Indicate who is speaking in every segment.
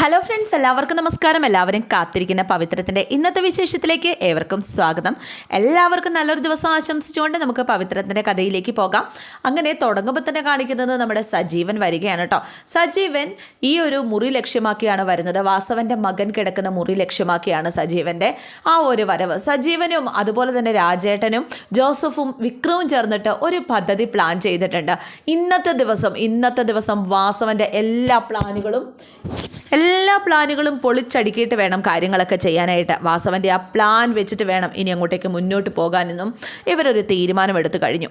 Speaker 1: Hello friends എല്ലാവർക്കും നമസ്കാരം. എല്ലാവരും കാത്തിരിക്കുന്ന പവിത്രത്തിന്റെ ഇന്നത്തെ വിശേഷത്തിലേക്ക് ഏവർക്കും സ്വാഗതം. എല്ലാവർക്കും നല്ലൊരു ദിവസം ആശംസിച്ചുകൊണ്ട് നമുക്ക് പവിത്രത്തിന്റെ കഥയിലേക്ക് പോകാം. അങ്ങനെ തുടങ്ങുമ്പോൾ തന്നെ കാണിക്കുന്നത് നമ്മുടെ സജീവൻ വരികയാണ് കേട്ടോ. സജീവൻ ഈ ഒരു മുറി ലക്ഷ്യമാക്കിയാണ് വരുന്നത്. വാസവന്റെ മകൻ കിടക്കുന്ന മുറി ലക്ഷ്യമാക്കിയാണ് സജീവന്റെ ആ ഒരു വരവ്. സജീവനും അതുപോലെ തന്നെ രാജേട്ടനും ജോസഫും വിക്രവും ചേർന്നിട്ട് ഒരു പദ്ധതി പ്ലാൻ ചെയ്തിട്ടുണ്ട്. ഇന്നത്തെ ദിവസം ഇന്നത്തെ ദിവസം വാസവന്റെ എല്ലാ പ്ലാനുകളും എല്ലാ പ്ലാനുകളും പൊളിച്ചടുക്കിയിട്ട് വേണം കാര്യങ്ങളൊക്കെ ചെയ്യാനായിട്ട്. വാസവന്റെ ആ പ്ലാൻ വെച്ചിട്ട് വേണം ഇനി അങ്ങോട്ടേക്ക് മുന്നോട്ട് പോകാനെന്നും ഇവരൊരു തീരുമാനമെടുത്തു കഴിഞ്ഞു.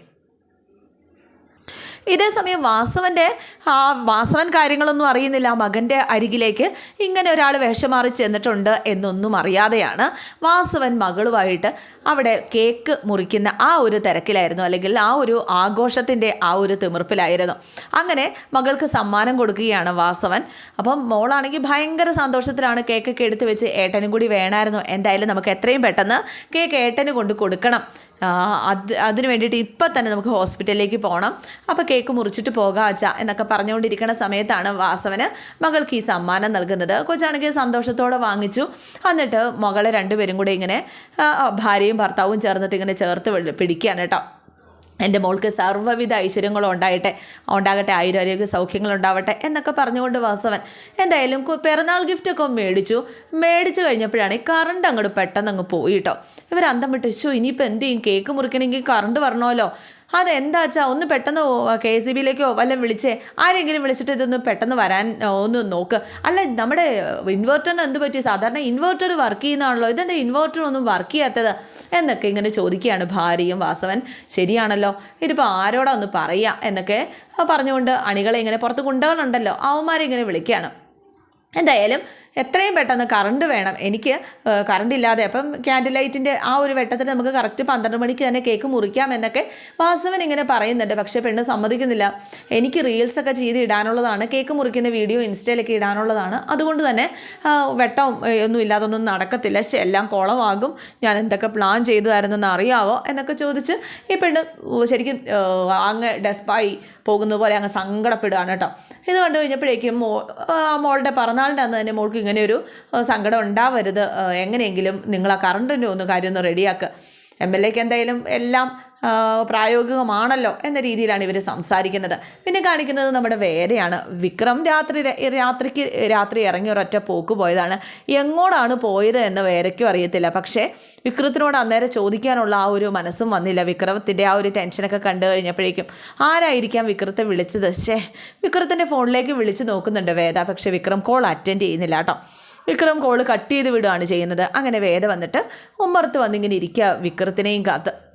Speaker 1: ഇതേസമയം വാസവന്റെ ആ വാസവൻ കാര്യങ്ങളൊന്നും അറിയുന്നില്ല. മകന്റെ അരികിലേക്ക് ഇങ്ങനെ ഒരാൾ വേഷമാറി ചെന്നിട്ടുണ്ട് എന്നൊന്നും അറിയാതെയാണ് വാസവൻ മകളുമായിട്ട് അവിടെ കേക്ക് മുറിക്കുന്ന ആ ഒരു തിരക്കിലായിരുന്നു. അല്ലെങ്കിൽ ആ ഒരു ആഘോഷത്തിന്റെ ആ ഒരു തിമിർപ്പിലായിരുന്നു. അങ്ങനെ മകൾക്ക് സമ്മാനം കൊടുക്കുകയാണ് വാസവൻ. അപ്പം മോളാണെങ്കിൽ ഭയങ്കര സന്തോഷത്തിലാണ് കേക്കൊക്കെ എടുത്തു വെച്ച് ഏട്ടനും കൂടി വേണമായിരുന്നു. എന്തായാലും നമുക്ക് എത്രയും പെട്ടെന്ന് കേക്ക് ഏട്ടന് കൊണ്ട് കൊടുക്കണം. അത് അതിന് വേണ്ടിയിട്ട് ഇപ്പം തന്നെ നമുക്ക് ഹോസ്പിറ്റലിലേക്ക് പോകണം അപ്പോൾ കേക്ക് മുറിച്ചിട്ട് പോകാം അച്ഛ എന്നൊക്കെ പറഞ്ഞുകൊണ്ടിരിക്കുന്ന സമയത്താണ് വാസവന് മകൾക്ക് ഈ സമ്മാനം നൽകുന്നത്. കൊച്ചാണെങ്കിൽ സന്തോഷത്തോടെ വാങ്ങിച്ചു. എന്നിട്ട് മകളെ രണ്ടുപേരും കൂടെ ഇങ്ങനെ ഭാര്യയും ഭർത്താവും ചേർന്നിട്ട് ഇങ്ങനെ ചേർത്ത് പിടി- പിടിക്കുകയാണ് കേട്ടോ. എന്റെ മോൾക്ക് സർവവിധ ഐശ്വര്യങ്ങളും ഉണ്ടായിട്ടെ ഉണ്ടാകട്ടെ ആയുരാരോഗ്യ സൗഖ്യങ്ങൾ ഉണ്ടാവട്ടെ എന്നൊക്കെ പറഞ്ഞുകൊണ്ട് വാസവൻ എന്തായാലും പിറന്നാൾ ഗിഫ്റ്റൊക്കെ മേടിച്ചു. മേടിച്ചു കഴിഞ്ഞപ്പോഴാണ് ഈ കറണ്ട് അങ്ങോട്ട് പെട്ടെന്ന് അങ്ങ് പോയി കേട്ടോ. ഇവർ അന്തം വിട്ടു ഇനിയിപ്പോൾ എന്ത് ചെയ്യും? കേക്ക് മുറിക്കണമെങ്കിൽ കറണ്ട് വരണമല്ലോ. അതെന്താ വെച്ചാൽ ഒന്ന് പെട്ടെന്ന് കെ സി ബിയിലേക്കോ വല്ലതും വിളിച്ചേ ആരെങ്കിലും വിളിച്ചിട്ട് ഇതൊന്ന് പെട്ടെന്ന് വരാൻ ഒന്ന് നോക്ക്. അല്ല നമ്മുടെ ഇൻവെർട്ടറിന് എന്ത് പറ്റി? സാധാരണ ഇൻവെർട്ടർ വർക്ക് ചെയ്യുന്നതാണല്ലോ. ഇതെന്താ ഇൻവെർട്ടർ ഒന്നും വർക്ക് ചെയ്യാത്തത്? എന്നൊക്കെ ഇങ്ങനെ ചോദിക്കുകയാണ് ഭാര്യയും വാസവൻ. ശരിയാണല്ലോ. ഇതിപ്പോൾ ആരോടാ ഒന്ന് പറയുക എന്നൊക്കെ പറഞ്ഞുകൊണ്ട് അണികളെ ഇങ്ങനെ പുറത്ത് കുണ്ടകളുണ്ടല്ലോ അവന്മാരെ ഇങ്ങനെ വിളിക്കുകയാണ്. എന്തായാലും എത്രയും പെട്ടെന്ന് കറണ്ട് വേണം. എനിക്ക് കറണ്ട് ഇല്ലാതെ അപ്പം ക്യാൻഡിൽ ലൈറ്റിന്റെ ആ ഒരു വെട്ടത്തിൽ നമുക്ക് കറക്റ്റ് പന്ത്രണ്ട് മണിക്ക് തന്നെ കേക്ക് മുറിക്കാം എന്നൊക്കെ വാസവൻ ഇങ്ങനെ പറയുന്നുണ്ട്. പക്ഷേ പെണ്ണ് സമ്മതിക്കുന്നില്ല. എനിക്ക് റീൽസൊക്കെ ചെയ്ത് ഇടാനുള്ളതാണ്. കേക്ക് മുറിക്കുന്ന വീഡിയോ ഇൻസ്റ്റയിലൊക്കെ ഇടാനുള്ളതാണ്. അതുകൊണ്ട് തന്നെ വെട്ടം ഒന്നും ഇല്ലാതൊന്നും നടക്കത്തില്ല. എല്ലാം കുളമാകും. ഞാൻ എന്തൊക്കെ പ്ലാൻ ചെയ്തതായിരുന്നെന്ന് അറിയാവോ എന്നൊക്കെ ചോദിച്ച് ഈ പെണ്ണ് ശരിക്കും അങ്ങ് ഡെസ്പായി പോകുന്ന പോലെ അങ്ങ് സങ്കടപ്പെടുകയാണ് കേട്ടോ. ഇത് കണ്ടു കഴിഞ്ഞപ്പോഴേക്കും മോ ആ, മോളുടെ പിറന്നാളിന്റെ അന്ന് തന്നെ മോൾക്ക് ഇങ്ങനെ ഒരു സങ്കടം ഉണ്ടാവരുത്. എങ്ങനെയെങ്കിലും നിങ്ങൾ ആ കറണ്ടിന്റെ ഒന്ന് കാര്യം ഒന്ന് റെഡിയാക്കുക എം എൽ എക്ക് എന്തായാലും എല്ലാം പ്രായോഗികമാണല്ലോ എന്ന രീതിയിലാണ് ഇവർ സംസാരിക്കുന്നത്. പിന്നെ കാണിക്കുന്നത് നമ്മുടെ വേരയാണ് വിക്രം രാത്രി രാത്രിക്ക് രാത്രി ഇറങ്ങി ഒരൊറ്റ പോക്ക് പോയതാണ്. എങ്ങോട്ടാണ് പോയത് എന്ന് വേരയ്ക്കും അറിയത്തില്ല. പക്ഷേ വിക്രത്തിനോട് അന്നേരം ചോദിക്കാനുള്ള ആ ഒരു മനസ്സും വന്നില്ല. വിക്രമത്തിന്റെ ആ ഒരു ടെൻഷനൊക്കെ കണ്ടു കഴിഞ്ഞപ്പോഴേക്കും ആരായിരിക്കാം വിക്രത്തെ വിളിച്ചത്? ശേ വിക്രത്തിന്റെ ഫോണിലേക്ക് വിളിച്ച് നോക്കുന്നുണ്ട് വേദ. പക്ഷേ വിക്രം കോൾ അറ്റൻഡ് ചെയ്യുന്നില്ല കേട്ടോ. വിക്രം കോൾ കട്ട് ചെയ്ത് വിടുകയാണ് ചെയ്യുന്നത്. അങ്ങനെ വേദ വന്നിട്ട് ഉമ്മറത്ത് വന്നിങ്ങനെ ഇരിക്കുക വിക്രത്തിനെയും കാത്ത്.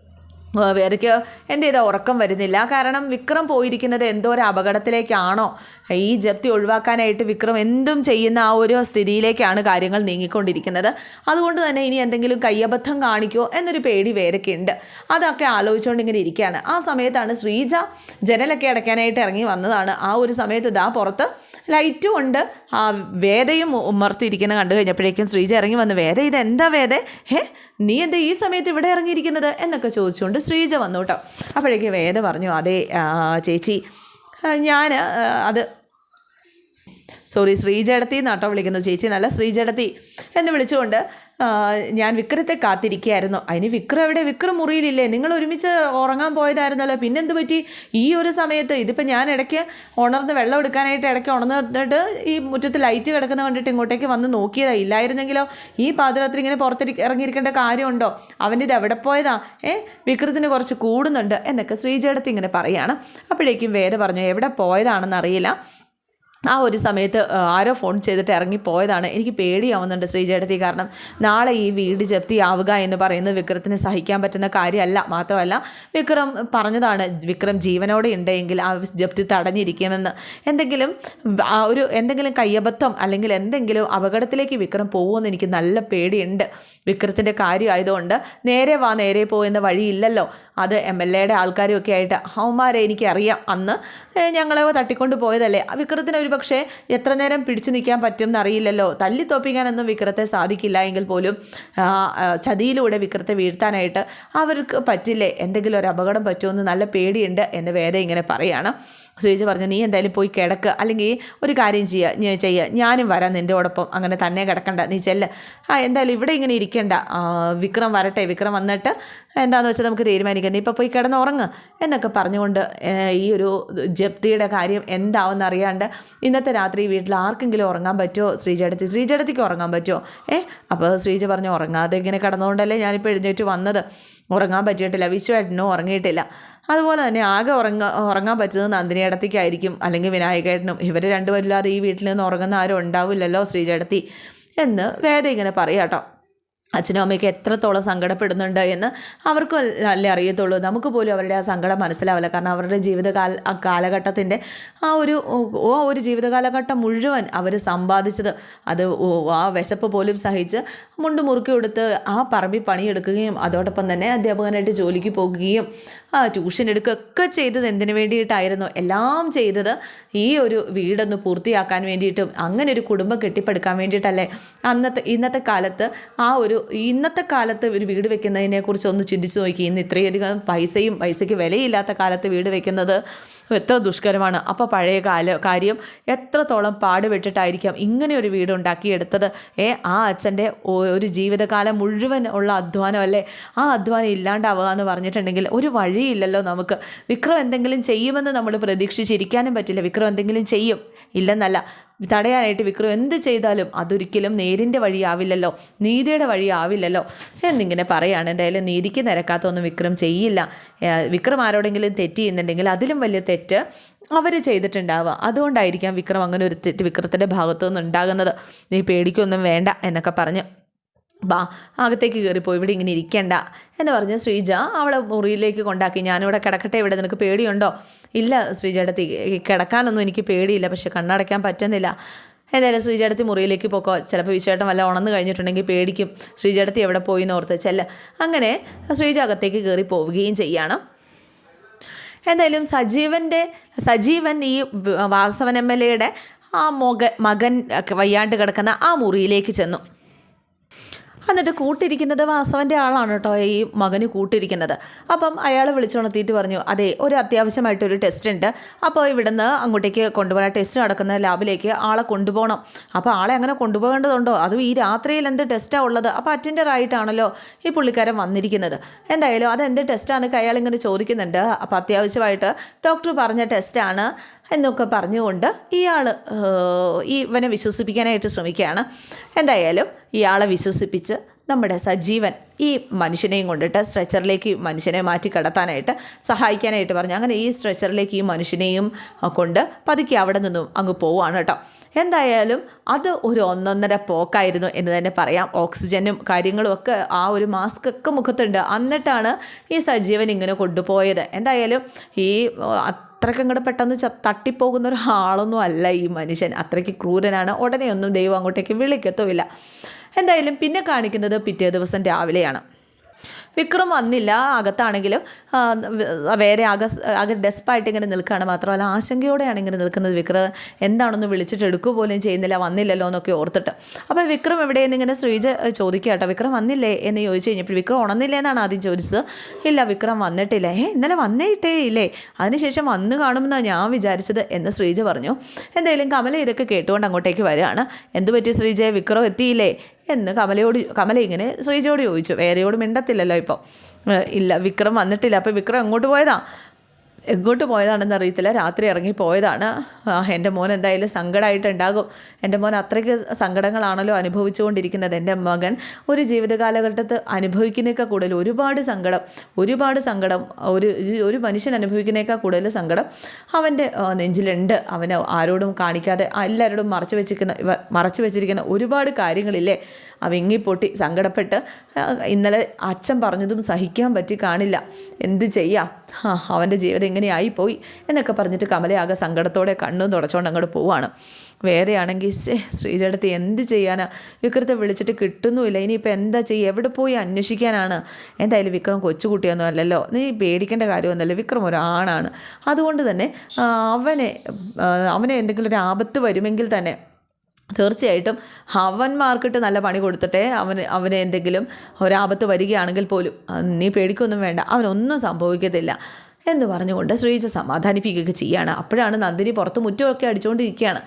Speaker 1: വേദയ്ക്ക് എന്ത് ചെയ്താൽ ഉറക്കം വരുന്നില്ല. കാരണം വിക്രം പോയിരിക്കുന്നത് എന്തോ ഒരു അപകടത്തിലേക്കാണോ? ഈ ജപ്തി ഒഴിവാക്കാനായിട്ട് വിക്രം എന്തും ചെയ്യുന്ന ആ ഒരു സ്ഥിതിയിലേക്കാണ് കാര്യങ്ങൾ നീങ്ങിക്കൊണ്ടിരിക്കുന്നത്. അതുകൊണ്ട് തന്നെ ഇനി എന്തെങ്കിലും കയ്യബദ്ധം കാണിക്കുമോ എന്നൊരു പേടി വേദയ്ക്കുണ്ട് അതൊക്കെ ആലോചിച്ചുകൊണ്ട് ഇങ്ങനെ ഇരിക്കുകയാണ്. ആ സമയത്താണ് ശ്രീജ ജനലൊക്കെ അടയ്ക്കാനായിട്ട് ഇറങ്ങി വന്നതാണ്. ആ ഒരു സമയത്ത് ഇതാ പുറത്ത് ലൈറ്റും ഉണ്ട്. ആ വേദയും ഉമർത്തിയിരിക്കുന്നത് കണ്ടു കഴിഞ്ഞപ്പോഴേക്കും ശ്രീജ ഇറങ്ങി വന്ന് വേദ ഇത് എന്താ വേദ? ഹേ നീ എന്താ ഈ സമയത്ത് ഇവിടെ ഇറങ്ങിയിരിക്കുന്നത്? എന്നൊക്കെ ചോദിച്ചുകൊണ്ട് ശ്രീജ വന്നു കേട്ടോ അപ്പോഴേക്ക് വേദ പറഞ്ഞു അതെ ചേച്ചി ഞാൻ അത് സോറി ശ്രീജടത്തി എന്നാട്ടോ വിളിക്കുന്നത്. ചേച്ചി നല്ല ശ്രീജടത്തി. എന്ന് വിളിച്ചുകൊണ്ട് ഞാൻ വിക്രത്തെ കാത്തിരിക്കുകയായിരുന്നു. അതിന് വിക്രം എവിടെ? വിക്രം മുറിയിലില്ലേ? നിങ്ങൾ ഒരുമിച്ച് ഉറങ്ങാൻ പോയതായിരുന്നല്ലോ. പിന്നെന്ത് പറ്റി? ഈ ഒരു സമയത്ത് ഇതിപ്പോൾ ഞാൻ ഇടയ്ക്ക് ഉണർന്ന് വെള്ളം എടുക്കാനായിട്ട് ഇടയ്ക്ക് ഉണർന്നിട്ട് ഈ മുറ്റത്ത് ലൈറ്റ് കിടക്കുന്ന കണ്ടിട്ട് ഇങ്ങോട്ടേക്ക് വന്ന് നോക്കിയതാ. ഇല്ലായിരുന്നെങ്കിലോ? ഈ പാതിരാത്രി ഇങ്ങനെ പുറത്തിരി ഇറങ്ങിയിരിക്കേണ്ട കാര്യമുണ്ടോ? അവന്റെ ഇത് എവിടെ പോയതാ? ഏ വിക്രത്തിന് കുറച്ച് കൂടുന്നുണ്ട് എന്നൊക്കെ ശ്രീജടത്തി ഇങ്ങനെ പറയാണ്. അപ്പോഴേക്കും വേദ പറഞ്ഞു എവിടെ പോയതാണെന്ന് അറിയില്ല ആ ഒരു സമയത്ത് ആരോ ഫോൺ ചെയ്തിട്ട് ഇറങ്ങിപ്പോയതാണ്. എനിക്ക് പേടിയാവുന്നുണ്ട് ശ്രീചേട്ടത്തി കാരണം നാളെ ഈ വീട് ജപ്തിയാവുക എന്ന് പറയുന്നത് വിക്രത്തിന് സഹിക്കാൻ പറ്റുന്ന കാര്യമല്ല. മാത്രമല്ല വിക്രം പറഞ്ഞതാണ് വിക്രം ജീവനോടെ ഉണ്ടെങ്കിൽ ആ ജപ്തി തടഞ്ഞിരിക്കുമെന്ന്. എന്തെങ്കിലും ഒരു എന്തെങ്കിലും കയ്യബദ്ധം അല്ലെങ്കിൽ എന്തെങ്കിലും അപകടത്തിലേക്ക് വിക്രം പോകുമെന്ന് എനിക്ക് നല്ല പേടിയുണ്ട്. വിക്രത്തിന്റെ കാര്യമായതുകൊണ്ട് നേരെ വാ നേരെ പോകുന്ന വഴിയില്ലല്ലോ. അത് എം എൽ എയുടെ ആൾക്കാരും ഒക്കെ ആയിട്ട് അവന്മാരെ എനിക്കറിയാം. അന്ന് ഞങ്ങളെ തട്ടിക്കൊണ്ട് പോയതല്ലേ വിക്രത്തിന് ഒരു പക്ഷേ എത്ര നേരം പിടിച്ചു നിൽക്കാൻ പറ്റും എന്നറിയില്ലല്ലോ തല്ലി തോപ്പിക്കാനൊന്നും വിക്രത്തെ സാധിക്കില്ല എങ്കിൽ പോലും ചതിയിലൂടെ വിക്രത്തെ വീഴ്ത്താനായിട്ട് അവർക്ക് പറ്റില്ലേ? എന്തെങ്കിലും ഒരു അപകടം പറ്റുമെന്ന് നല്ല പേടിയുണ്ട് എന്ന് വേദ ഇങ്ങനെ പറയാണ്. ശ്രീജ പറഞ്ഞു നീ എന്തായാലും പോയി കിടക്കുക അല്ലെങ്കിൽ ഒരു കാര്യം ചെയ്യുക ചെയ്യുക ഞാനും വരാം നിന്റെ ഓടൊപ്പം അങ്ങനെ തന്നെ കിടക്കണ്ട. നീ ചെല്ല. ആ എന്തായാലും ഇവിടെ ഇങ്ങനെ ഇരിക്കണ്ട. വിക്രം വരട്ടെ. വിക്രം വന്നിട്ട് എന്താണെന്ന് വെച്ചാൽ നമുക്ക് തീരുമാനിക്കാം. നീ ഇപ്പോൾ പോയി കിടന്ന് ഉറങ്ങ്. എന്നൊക്കെ പറഞ്ഞുകൊണ്ട് ഈ ഒരു ജപ്തിയുടെ കാര്യം എന്താവെന്ന് അറിയാണ്ട് ഇന്നത്തെ രാത്രി വീട്ടിൽ ആർക്കെങ്കിലും ഉറങ്ങാൻ പറ്റുമോ ശ്രീജടത്തി ശ്രീജടത്തിക്ക് ഉറങ്ങാൻ പറ്റുമോ ഏ അപ്പോൾ ശ്രീജ പറഞ്ഞു ഉറങ്ങാതെ ഇങ്ങനെ കിടന്നുകൊണ്ടല്ലേ ഞാനിപ്പോൾ എഴുന്നേറ്റ് വന്നത്. ഉറങ്ങാൻ പറ്റിയിട്ടില്ല. വിശ്വമായിട്ടിനും ഉറങ്ങിയിട്ടില്ല. അതുപോലെ തന്നെ ആകെ ഉറങ്ങ ഉറങ്ങാൻ പറ്റുന്നത് നന്ദിനിയടത്തിക്കായിരിക്കും അല്ലെങ്കിൽ വിനായകേട്ടനും. ഇവർ രണ്ടുപേരില്ലാതെ ഈ വീട്ടിൽ നിന്ന് ഉറങ്ങുന്ന ആരും ഉണ്ടാവില്ലല്ലോ ശ്രീജടത്തി എന്ന് വേദ ഇങ്ങനെ പറയാട്ടോ. അച്ഛനും അമ്മയ്ക്ക് എത്രത്തോളം സങ്കടപ്പെടുന്നുണ്ട് എന്ന് അവർക്കും അല്ലേ അറിയത്തുള്ളൂ. നമുക്ക് പോലും അവരുടെ ആ സങ്കടം മനസ്സിലാവില്ല. കാരണം അവരുടെ ജീവിതകാല കാലഘട്ടത്തിന്റെ ആ ഒരു ഓ ഒരു ജീവിതകാലഘട്ടം മുഴുവൻ അവർ സമ്പാദിച്ചത് അത് ആ വിശപ്പ് പോലും സഹിച്ച് മുണ്ട് മുറുക്കി കൊടുത്ത് ആ പറമ്പിൽ പണിയെടുക്കുകയും അതോടൊപ്പം തന്നെ അധ്യാപകനായിട്ട് ജോലിക്ക് പോകുകയും ആ ട്യൂഷൻ എടുക്കുകയൊക്കെ ചെയ്തത് എന്തിനു വേണ്ടിയിട്ടായിരുന്നു? എല്ലാം ചെയ്തത് ഈ ഒരു വീടൊന്ന് പൂർത്തിയാക്കാൻ വേണ്ടിയിട്ടും അങ്ങനെ ഒരു കുടുംബം കെട്ടിപ്പടുക്കാൻ വേണ്ടിയിട്ടല്ലേ? അന്നത്തെ ഇന്നത്തെ കാലത്ത് ആ ഒരു ഇന്നത്തെ കാലത്ത് ഒരു വീട് വെക്കുന്നതിനെ കുറിച്ച് ഒന്ന് ചിന്തിച്ച് നോക്കി. ഇന്ന് ഇത്രയധികം പൈസയും പൈസയ്ക്ക് വിലയില്ലാത്ത കാലത്ത് വീട് വെക്കുന്നത് എത്ര ദുഷ്കരമാണ്. അപ്പോൾ പഴയ കാല കാര്യം എത്രത്തോളം പാടുപെട്ടിട്ടായിരിക്കാം ഇങ്ങനെ ഒരു വീട് ഉണ്ടാക്കിയെടുത്തത്? ഏ ആ അച്ഛന്റെ ഒരു ജീവിതകാലം മുഴുവൻ ഉള്ള അധ്വാനമല്ലേ? ആ അധ്വാനം ഇല്ലാണ്ടാവുക എന്ന് പറഞ്ഞിട്ടുണ്ടെങ്കിൽ ഒരു വഴിയില്ലല്ലോ നമുക്ക്. വിക്രം എന്തെങ്കിലും ചെയ്യുമെന്ന് നമ്മൾ പ്രതീക്ഷിച്ചിരിക്കാനും പറ്റില്ല. വിക്രം എന്തെങ്കിലും ചെയ്യും. ഇല്ലെന്നല്ല. തടയാനായിട്ട് വിക്രം എന്ത് ചെയ്താലും അതൊരിക്കലും നേരിന്റെ വഴിയാവില്ലല്ലോ. നീതിയുടെ വഴിയാവില്ലല്ലോ. എന്നിങ്ങനെ പറയുകയാണ് എന്തായാലും നീതിക്ക് നിരക്കാത്തൊന്നും വിക്രം ചെയ്യില്ല. വിക്രം ആരോടെങ്കിലും തെറ്റ് ചെയ്യുന്നുണ്ടെങ്കിൽ അതിലും വലിയ തെറ്റ് അവർ ചെയ്തിട്ടുണ്ടാവുക. അതുകൊണ്ടായിരിക്കാം വിക്രം അങ്ങനെ ഒരു തെറ്റ് വിക്രത്തിന്റെ ഭാഗത്തു നിന്ന് ഉണ്ടാകുന്നത് നീ പേടിക്കൊന്നും വേണ്ട എന്നൊക്കെ പറഞ്ഞ് ബാ അകത്തേക്ക് കയറിപ്പോയി ഇവിടെ ഇങ്ങനെ ഇരിക്കണ്ട എന്ന് പറഞ്ഞ് ശ്രീജ അവളെ മുറിയിലേക്ക് കൊണ്ടാക്കി. ഞാനിവിടെ കിടക്കട്ടെ ഇവിടെ നിനക്ക് പേടിയുണ്ടോ? ഇല്ല ശ്രീജയുടെ കിടക്കാനൊന്നും എനിക്ക് പേടിയില്ല പക്ഷെ കണ്ണടയ്ക്കാൻ പറ്റുന്നില്ല. എന്തായാലും ശ്രീജടത്തി മുറിയിലേക്ക് പോക്കോ. ചിലപ്പോൾ വിശേഷം വല്ല ഉണന്ന് കഴിഞ്ഞിട്ടുണ്ടെങ്കിൽ പേടിക്കും. ശ്രീജടത്തി എവിടെ പോയി എന്നോർത്ത് ചെല്ല. അങ്ങനെ ശ്രീജ അകത്തേക്ക് കയറി പോവുകയും ചെയ്യണം. എന്തായാലും സജീവന്റെ സജീവൻ ഈ വാസവൻ എം എൽ എയുടെ ആ മൊക മകൻ വയ്യാണ്ട് കിടക്കുന്ന ആ മുറിയിലേക്ക് ചെന്നു. എന്നിട്ട് കൂട്ടിരിക്കുന്നത് വാസവന്റെ ആളാണ് കേട്ടോ ഈ മകന് കൂട്ടിരിക്കുന്നത്. അപ്പം അയാൾ വിളിച്ചുണർത്തിയിട്ട് പറഞ്ഞു അതെ ഒരു അത്യാവശ്യമായിട്ടൊരു ടെസ്റ്റ് ഉണ്ട്. അപ്പോൾ ഇവിടുന്ന് അങ്ങോട്ടേക്ക് കൊണ്ടുപോകാൻ ടെസ്റ്റ് നടക്കുന്ന ലാബിലേക്ക് ആളെ കൊണ്ടുപോകണം. അപ്പോൾ ആളെ അങ്ങനെ കൊണ്ടുപോകേണ്ടതുണ്ടോ? അതും ഈ രാത്രിയിൽ എന്ത് ടെസ്റ്റാണ് ഉള്ളത്? അപ്പോൾ അറ്റൻഡർ ആയിട്ടാണല്ലോ ഈ പുള്ളിക്കാരൻ വന്നിരിക്കുന്നത്. എന്തായാലും അതെന്ത് ടെസ്റ്റാണെന്നൊക്കെ അയാൾ ഇങ്ങനെ ചോദിക്കുന്നുണ്ട്. അപ്പോൾ അത്യാവശ്യമായിട്ട് ഡോക്ടർ പറഞ്ഞ ടെസ്റ്റാണ് എന്നൊക്കെ പറഞ്ഞുകൊണ്ട് ഇയാൾ ഇവനെ വിശ്വസിപ്പിക്കാനായിട്ട് ശ്രമിക്കുകയാണ്. എന്തായാലും ഇയാളെ വിശ്വസിപ്പിച്ച് നമ്മുടെ സജീവൻ ഈ മനുഷ്യനെയും കൊണ്ടിട്ട് സ്ട്രെച്ചറിലേക്ക് മനുഷ്യനെ മാറ്റി കടത്താനായിട്ട് സഹായിക്കാനായിട്ട് പറഞ്ഞു. അങ്ങനെ ഈ സ്ട്രെച്ചറിലേക്ക് ഈ മനുഷ്യനെയും കൊണ്ട് പതുക്കെ അവിടെ നിന്നും അങ്ങ് പോവുകയാണ് കേട്ടോ. എന്തായാലും അത് ഒരു ഒന്നൊന്നര പോക്കായിരുന്നു എന്ന് തന്നെ പറയാം. ഓക്സിജനും കാര്യങ്ങളും ഒക്കെ ആ ഒരു മാസ്ക് ഒക്കെ മുഖത്തുണ്ട്. എന്നിട്ടാണ് ഈ സജീവൻ ഇങ്ങനെ കൊണ്ടുപോയത്. എന്തായാലും ഈ അത്രയ്ക്ക് അങ്ങോട്ട് പെട്ടെന്ന് തട്ടിപ്പോകുന്ന ഒരാളൊന്നും അല്ല ഈ മനുഷ്യൻ. അത്രയ്ക്ക് ക്രൂരനാണ്. ഉടനെയൊന്നും ദൈവം അങ്ങോട്ടേക്ക് വിളിക്കത്തുമില്ല. എന്തായാലും പിന്നെ കാണിക്കുന്നത് പിറ്റേ ദിവസം രാവിലെയാണ്. വിക്രം വന്നില്ല അകത്താണെങ്കിലും വേറെ അക അക ഡെസ്പായിട്ട് ഇങ്ങനെ നിൽക്കുകയാണ്. മാത്രമല്ല ആശങ്കയോടെയാണ് ഇങ്ങനെ നിൽക്കുന്നത് വിക്രം. എന്താണെന്ന് വിളിച്ചിട്ട് എടുക്കുക പോലും ചെയ്യുന്നില്ല വന്നില്ലല്ലോ എന്നൊക്കെ ഓർത്തിട്ട്. അപ്പോൾ വിക്രം എവിടെയെന്ന് ഇങ്ങനെ ശ്രീജ ചോദിക്കുക കേട്ടോ. വിക്രം വന്നില്ലേ എന്ന് ചോദിച്ചു കഴിഞ്ഞപ്പോൾ വിക്രം ഉണർന്നില്ലേ എന്നാണ് ആദ്യം ചോദിച്ചത്. ഇല്ല വിക്രം വന്നിട്ടില്ല. ഏ ഇന്നലെ വന്നേയിട്ടേ ഇല്ലേ? അതിനുശേഷം വന്ന് കാണുമെന്നാണ് ഞാൻ വിചാരിച്ചത് എന്ന് ശ്രീജ പറഞ്ഞു. എന്തായാലും കമല ഇതൊക്കെ കേട്ടുകൊണ്ട് അങ്ങോട്ടേക്ക് വരികയാണ്. എന്ത് പറ്റി ശ്രീജയെ വിക്രം എത്തിയില്ലേ? എന്ന് കമലയോട് കമല ഇങ്ങനെ ശ്രീജയോട് ചോദിച്ചു. വേറെയോട് മിണ്ടത്തില്ലല്ലോ ഇപ്പോൾ ഇല്ല വിക്രം വന്നിട്ടില്ല. അപ്പോൾ വിക്രം എങ്ങോട്ട് പോയതാ. എങ്ങോട്ട് പോയതാണെന്ന് അറിയത്തില്ല. രാത്രി ഇറങ്ങി പോയതാണ്. എന്റെ മോൻ എന്തായാലും സങ്കടമായിട്ടുണ്ടാകും എന്റെ മോൻ അത്രയ്ക്ക് സങ്കടങ്ങളാണല്ലോ അനുഭവിച്ചുകൊണ്ടിരിക്കുന്നത്. എന്റെ മകൻ ഒരു ജീവിതകാലഘട്ടത്ത് അനുഭവിക്കുന്നേക്കാൾ കൂടുതൽ ഒരുപാട് സങ്കടം ഒരുപാട് സങ്കടം ഒരു ഒരു മനുഷ്യൻ അനുഭവിക്കുന്നേക്കാൾ കൂടുതൽ സങ്കടം അവന്റെ നെഞ്ചിലുണ്ട്. അവന് ആരോടും കാണിക്കാതെ എല്ലാവരോടും മറച്ചു വെച്ചിരിക്കുന്ന മറച്ചു വെച്ചിരിക്കുന്ന ഒരുപാട് കാര്യങ്ങളില്ലേ? അവ വിങ്ങിപ്പൊട്ടി സങ്കടപ്പെട്ട് ഇന്നലെ അച്ഛൻ പറഞ്ഞതും സഹിക്കാൻ പറ്റി കാണില്ല. എന്ത് ചെയ്യാം? അവന്റെ ജീവിതം ഇങ്ങനെയായിപ്പോയി എന്നൊക്കെ പറഞ്ഞിട്ട് കമലയാകെ സങ്കടത്തോടെ കണ്ണും തുടച്ചുകൊണ്ട് അങ്ങോട്ട് പോവാണ്. വേറെയാണെങ്കിൽ ശ്രീജടത്തി എന്ത് ചെയ്യാനാ? വിക്രത്തെ വിളിച്ചിട്ട് കിട്ടുന്നുമില്ല. ഇനിയിപ്പോൾ എന്താ ചെയ്യുക എവിടെ പോയി അന്വേഷിക്കാനാണ്? എന്തായാലും വിക്രം കൊച്ചുകുട്ടിയൊന്നും അല്ലല്ലോ. നീ പേടിക്കേണ്ട കാര്യമൊന്നുമല്ലോ. വിക്രം ഒരാണാണ്. അതുകൊണ്ട് തന്നെ അവനെ അവനെ എന്തെങ്കിലും ഒരു ആപത്ത് വരുമെങ്കിൽ തന്നെ തീർച്ചയായിട്ടും അവന്മാർക്കിട്ട് നല്ല പണി കൊടുത്തിട്ടേ അവന് അവനെ എന്തെങ്കിലും ഒരാപത്ത് വരികയാണെങ്കിൽ പോലും നീ പേടിക്കൊന്നും വേണ്ട. അവനൊന്നും സംഭവിക്കത്തില്ല. എന്ന് പറഞ്ഞുകൊണ്ട് ശ്രീജ സമാധാനിപ്പിക്കുകയൊക്കെ ചെയ്യുകയാണ് അപ്പോഴാണ് നന്ദിനി പുറത്ത് മുറ്റമൊക്കെ അടിച്ചുകൊണ്ടിരിക്കുകയാണ്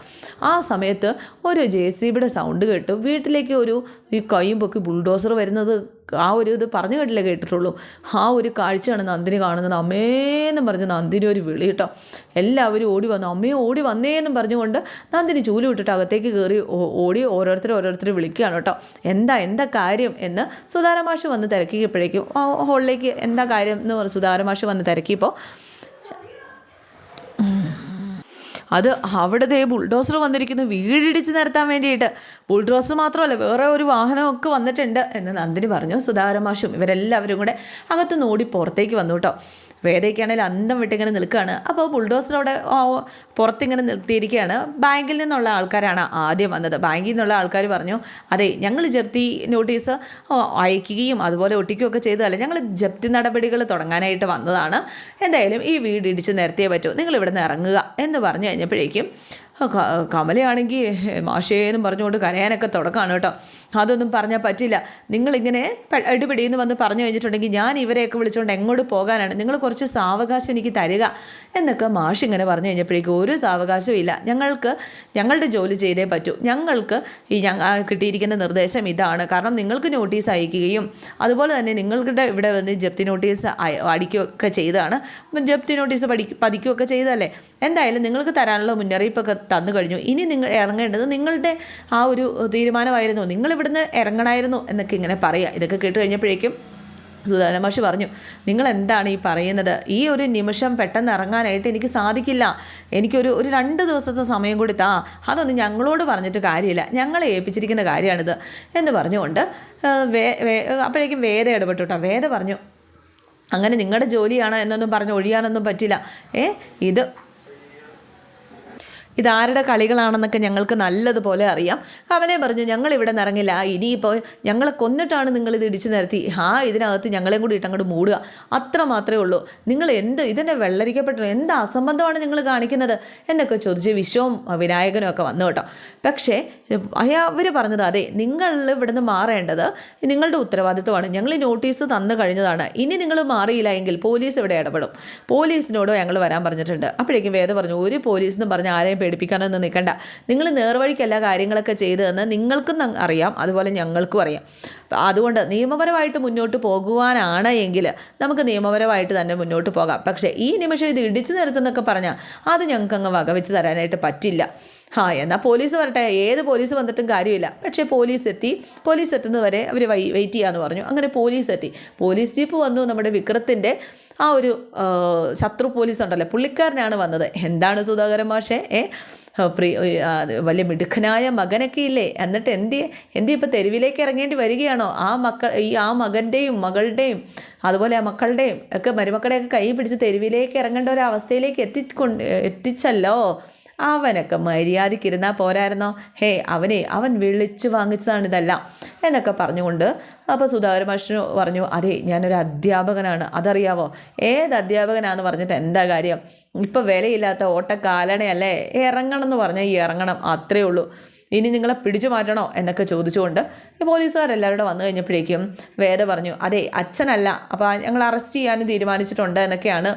Speaker 1: ആ സമയത്ത് ഒരു ജെ സി ബിയുടെ സൗണ്ട് കേട്ടു വീട്ടിലേക്ക് ഒരു ഈ കൈയും പൊക്കി ബുൾഡോസർ വരുന്നത് ആ ഒരു ഇത് പറഞ്ഞു കേട്ടില്ല കേട്ടിട്ടുള്ളൂ? ആ ഒരു കാഴ്ചയാണ് നന്ദിനി കാണുന്നത്. അമ്മേന്നും പറഞ്ഞ് നന്ദിനി ഒരു വിളി കേട്ടോ. എല്ലാവരും ഓടി വന്നു. അമ്മയും ഓടി വന്നേന്നും പറഞ്ഞുകൊണ്ട് നന്ദിനി ചൂൽ വിട്ടിട്ട് അകത്തേക്ക് കയറി ഓടി ഓരോരുത്തർ ഓരോരുത്തർ വിളിക്കുകയാണ് കേട്ടോ. എന്താ എന്താ കാര്യം എന്ന് സുധാരമാഷ് വന്ന് തിരക്കിയപ്പോഴേക്കും ഹോളിലേക്ക് എന്താ കാര്യം എന്ന് പറഞ്ഞ് സുധാരമാഷ് വന്ന് തിരക്കിയപ്പോൾ അത് അവിടുത്തെ ബുൾഡോസർ വന്നിരിക്കുന്നു. വീടിടിച്ച് നിരത്താൻ വേണ്ടിയിട്ട്. ബുൾഡോസർ മാത്രമല്ല വേറെ ഒരു വാഹനമൊക്കെ വന്നിട്ടുണ്ട് എന്ന് നന്ദിനി പറഞ്ഞു. സുധാകരമാഷും ഇവരെല്ലാവരും കൂടെ അകത്തുനിന്ന് ഓടി പുറത്തേക്ക് വന്നു കേട്ടോ. വേദയ്ക്കാണെങ്കിൽ അന്തം വിട്ടിങ്ങനെ നിൽക്കുകയാണ് അപ്പോൾ ബുൾഡോസർ പുറത്തിങ്ങനെ നിർത്തിയിരിക്കുകയാണ് ബാങ്കിൽ നിന്നുള്ള ആൾക്കാരാണ് ആദ്യം വന്നത്. ബാങ്കിൽ നിന്നുള്ള ആൾക്കാർ പറഞ്ഞു അതെ ഞങ്ങൾ ജപ്തി നോട്ടീസ് അയക്കുകയും അതുപോലെ ഒട്ടിക്കുകയൊക്കെ ചെയ്തതല്ല. ഞങ്ങൾ ജപ്തി നടപടികൾ തുടങ്ങാനായിട്ട് വന്നതാണ്. എന്തായാലും ഈ വീട് ഇടിച്ച് നിരത്തിയേ പറ്റൂ. നിങ്ങൾ ഇവിടെ നിന്ന് ഇറങ്ങുക എന്ന് പറഞ്ഞു കഴിഞ്ഞപ്പോഴേക്കും കമലയാണെങ്കിൽ മാഷേന്നും പറഞ്ഞുകൊണ്ട് കരയാനൊക്കെ തുടക്കമാണ് കേട്ടോ. അതൊന്നും പറഞ്ഞാൽ പറ്റില്ല. നിങ്ങളിങ്ങനെ ഇടിപിടിയെന്ന് വന്ന് പറഞ്ഞു കഴിഞ്ഞിട്ടുണ്ടെങ്കിൽ ഞാൻ ഇവരെയൊക്കെ വിളിച്ചുകൊണ്ട് എങ്ങോട്ട് പോകാനാണ്? നിങ്ങൾ കുറച്ച് സാവകാശം എനിക്ക് തരിക എന്നൊക്കെ മാഷ് ഇങ്ങനെ പറഞ്ഞു കഴിഞ്ഞപ്പോഴേക്കും ഒരു സാവകാശവും ഇല്ല. ഞങ്ങൾക്ക് ഞങ്ങളുടെ ജോലി ചെയ്തേ പറ്റൂ. ഞങ്ങൾക്ക് ഈ കിട്ടിയിരിക്കുന്ന നിർദ്ദേശം ഇതാണ്. കാരണം നിങ്ങൾക്ക് നോട്ടീസ് അയക്കുകയും അതുപോലെ തന്നെ നിങ്ങളുടെ ഇവിടെ വന്ന് ജപ്തി നോട്ടീസ് അടിക്കുകയൊക്കെ ചെയ്തതാണ്. ജപ്തി നോട്ടീസ് പഠി പതിക്കുകയൊക്കെ ചെയ്തതല്ലേ? എന്തായാലും നിങ്ങൾക്ക് തരാനുള്ള മുന്നറിയിപ്പൊക്കെ തന്നു കഴിഞ്ഞു. ഇനി നിങ്ങൾ ഇറങ്ങേണ്ടത് നിങ്ങളുടെ ആ ഒരു തീരുമാനമായിരുന്നു. നിങ്ങൾ ഇവിടുന്ന് ഇറങ്ങണമായിരുന്നു എന്നൊക്കെ ഇങ്ങനെ പറയുക. ഇതൊക്കെ കേട്ട് കഴിഞ്ഞപ്പോഴേക്കും സുധാരണ മാഷി പറഞ്ഞു നിങ്ങൾ എന്താണ് ഈ പറയുന്നത്? ഈ ഒരു നിമിഷം പെട്ടെന്ന് ഇറങ്ങാനായിട്ട് എനിക്ക് സാധിക്കില്ല. എനിക്കൊരു ഒരു രണ്ട് ദിവസത്തെ സമയം കൂടി താ. അതൊന്നും ഞങ്ങളോട് പറഞ്ഞിട്ട് കാര്യമില്ല. ഞങ്ങളെ ഏൽപ്പിച്ചിരിക്കുന്ന കാര്യമാണിത്. എന്ന് പറഞ്ഞുകൊണ്ട് വേ അപ്പോഴേക്കും വേദ ഇടപെട്ടു കേട്ടോ. വേദ പറഞ്ഞു അങ്ങനെ നിങ്ങളുടെ ജോലിയാണ് എന്നൊന്നും പറഞ്ഞ് ഒഴിയാനൊന്നും പറ്റില്ല. ഏ ഇത് ഇതാരുടെ കളികളാണെന്നൊക്കെ ഞങ്ങൾക്ക് നല്ലതുപോലെ അറിയാം. അവനെ പറഞ്ഞു ഞങ്ങൾ ഇവിടെ നിറങ്ങില്ല ഇനിയിപ്പോൾ ഞങ്ങളെ കൊന്നിട്ടാണ് നിങ്ങൾ ഇത് ഇടിച്ചു നിരത്തി. ആ ഇതിനകത്ത് ഞങ്ങളെയും കൂടി ഇട്ടങ്ങോട്ട് മൂടുക. അത്ര മാത്രമേ ഉള്ളൂ. നിങ്ങൾ എന്ത് ഇതിനെ വെള്ളരിക്കപ്പെട്ടു? എന്ത് അസംബന്ധമാണ് നിങ്ങൾ കാണിക്കുന്നത്? എന്നൊക്കെ ചോദിച്ച് വിശ്വവും വിനായകനും ഒക്കെ വന്നു കേട്ടോ. പക്ഷേ അയാ അവർ പറഞ്ഞത് അതെ. നിങ്ങൾ ഇവിടുന്ന് മാറേണ്ടത് നിങ്ങളുടെ ഉത്തരവാദിത്വമാണ്. ഞങ്ങൾ ഈ നോട്ടീസ് തന്നു കഴിഞ്ഞതാണ്. ഇനി നിങ്ങൾ മാറിയില്ല എങ്കിൽ പോലീസ് ഇവിടെ ഇടപെടും. പോലീസിനോടോ ഞങ്ങൾ വരാൻ പറഞ്ഞിട്ടുണ്ട്. അപ്പോഴേക്കും വേദ പറഞ്ഞു ഒരു പോലീസ് എന്ന് പറഞ്ഞ് ആരെയും പേടിപ്പിക്കാനൊന്നും നിൽക്കണ്ട. നിങ്ങൾ നേർവഴിക്കല്ല കാര്യങ്ങളൊക്കെ ചെയ്തതെന്ന് നിങ്ങൾക്കും അറിയാം. അതുപോലെ ഞങ്ങൾക്കും അറിയാം. അതുകൊണ്ട് നിയമപരമായിട്ട് മുന്നോട്ട് പോകുവാനാണ് എങ്കിൽ നമുക്ക് നിയമപരമായിട്ട് തന്നെ മുന്നോട്ട് പോകാം. പക്ഷേ ഈ നിമിഷം ഇത് ഇടിച്ചു നിരത്തുന്നൊക്കെ പറഞ്ഞാൽ അത് ഞങ്ങൾക്ക് അങ്ങ് വകവെച്ച് തരാനായിട്ട് പറ്റില്ല. ആ എന്നാൽ പോലീസ് വരട്ടെ. ഏത് പോലീസ് വന്നിട്ടും കാര്യമില്ല. പക്ഷേ പോലീസ് എത്തി പോലീസ് എത്തുന്നവരെ അവർ വൈ വെയിറ്റ് ചെയ്യാമെന്ന് പറഞ്ഞു. അങ്ങനെ പോലീസ് എത്തി പോലീസ് ജീപ്പ് വന്നു നമ്മുടെ വിക്രത്തിന്റെ ആ ഒരു ശത്രു പോലീസ് ഉണ്ടല്ലോ പുള്ളിക്കാരനാണ് വന്നത്. എന്താണ് സുധാകരൻ മാഷേ? ഏ? പ്രി വലിയ മിടുക്കനായ മകനൊക്കെ ഇല്ലേ? എന്നിട്ട് എന്ത് എന്ത് ഇപ്പോൾ തെരുവിലേക്ക് ഇറങ്ങേണ്ടി വരികയാണോ? ആ മക്കൾ ഈ ആ മകന്റെയും മകളുടെയും അതുപോലെ ആ മക്കളുടെയും ഒക്കെ മരുമക്കളുടെയൊക്കെ കൈ പിടിച്ച് തെരുവിലേക്ക് ഇറങ്ങേണ്ട ഒരു അവസ്ഥയിലേക്ക് എത്തിക്കൊണ്ട് എത്തിച്ചല്ലോ. അവനൊക്കെ മര്യാദയ്ക്കിരുന്നാൽ പോരായിരുന്നോ? ഹേ അവനെ അവൻ വിളിച്ചു വാങ്ങിച്ചതാണ് ഇതെല്ലാം എന്നൊക്കെ പറഞ്ഞുകൊണ്ട് അപ്പോൾ സുധാകര മാഷിന് പറഞ്ഞു അതെ ഞാനൊരു അധ്യാപകനാണ്. അതറിയാവോ? ഏത് അധ്യാപകനാണെന്ന് പറഞ്ഞിട്ട് എന്താ കാര്യം? ഇപ്പം വിലയില്ലാത്ത ഓട്ടക്കാലണയല്ലേ? ഇറങ്ങണം എന്ന് പറഞ്ഞാൽ ഇറങ്ങണം. അത്രേ ഉള്ളൂ. ഇനി നിങ്ങളെ പിടിച്ചു മാറ്റണോ? എന്നൊക്കെ ചോദിച്ചുകൊണ്ട് പോലീസുകാരെല്ലാവരും വന്നു കഴിഞ്ഞപ്പോഴേക്കും വേദ പറഞ്ഞു അതെ അച്ഛനല്ല. അപ്പോൾ ഞങ്ങൾ അറസ്റ്റ് ചെയ്യാനും തീരുമാനിച്ചിട്ടുണ്ട് എന്നൊക്കെയാണ്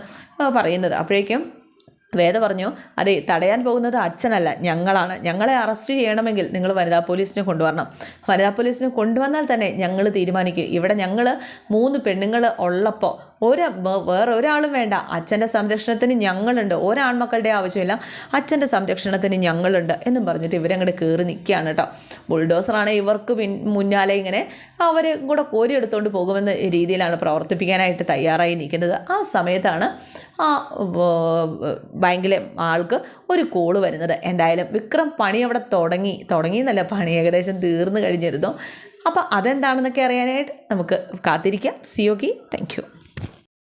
Speaker 1: പറയുന്നത്. അപ്പോഴേക്കും വേദ പറഞ്ഞു അതെ തടയാൻ പോകുന്നത് അച്ഛനല്ല ഞങ്ങളാണ്. ഞങ്ങളെ അറസ്റ്റ് ചെയ്യണമെങ്കിൽ നിങ്ങൾ വനിതാ പോലീസിനെ കൊണ്ടുവരണം. വനിതാ പോലീസിനെ കൊണ്ടുവന്നാൽ തന്നെ ഞങ്ങൾ തീരുമാനിക്കും. ഇവിടെ ഞങ്ങൾ മൂന്ന് പെണ്ണുങ്ങൾ ഉള്ളപ്പോൾ ഒരു വേറെ ഒരാളും വേണ്ട. അച്ഛന്റെ സംരക്ഷണത്തിന് ഞങ്ങളുണ്ട്. ഒരാൺമക്കളുടെ ആവശ്യമില്ല. അച്ഛന്റെ സംരക്ഷണത്തിന് ഞങ്ങളുണ്ട് എന്നും പറഞ്ഞിട്ട് ഇവരങ്ങോട്ട് കയറി നിൽക്കുകയാണ് കേട്ടോ. ബുൾഡോസറാണ് ഇവർക്ക് പിൻ മുന്നാലെ ഇങ്ങനെ അവരെ കൂടെ കോരിയെടുത്തുകൊണ്ട് പോകുമെന്ന രീതിയിലാണ് പ്രവർത്തിപ്പിക്കാനായിട്ട് തയ്യാറായി നിൽക്കുന്നത്. ആ സമയത്താണ് ആ ബാങ്കിലെ ആൾക്ക് ഒരു കോൾ വരുന്നത്. എന്തായാലും വിക്രം പണി അവിടെ തുടങ്ങി. തുടങ്ങി തുടങ്ങിയെന്നല്ല പണി ഏകദേശം തീർന്നു കഴിഞ്ഞിരുന്നു. അപ്പോൾ അതെന്താണെന്നൊക്കെ അറിയാനായിട്ട് നമുക്ക് കാത്തിരിക്കാം. C സിയോക്കി thank you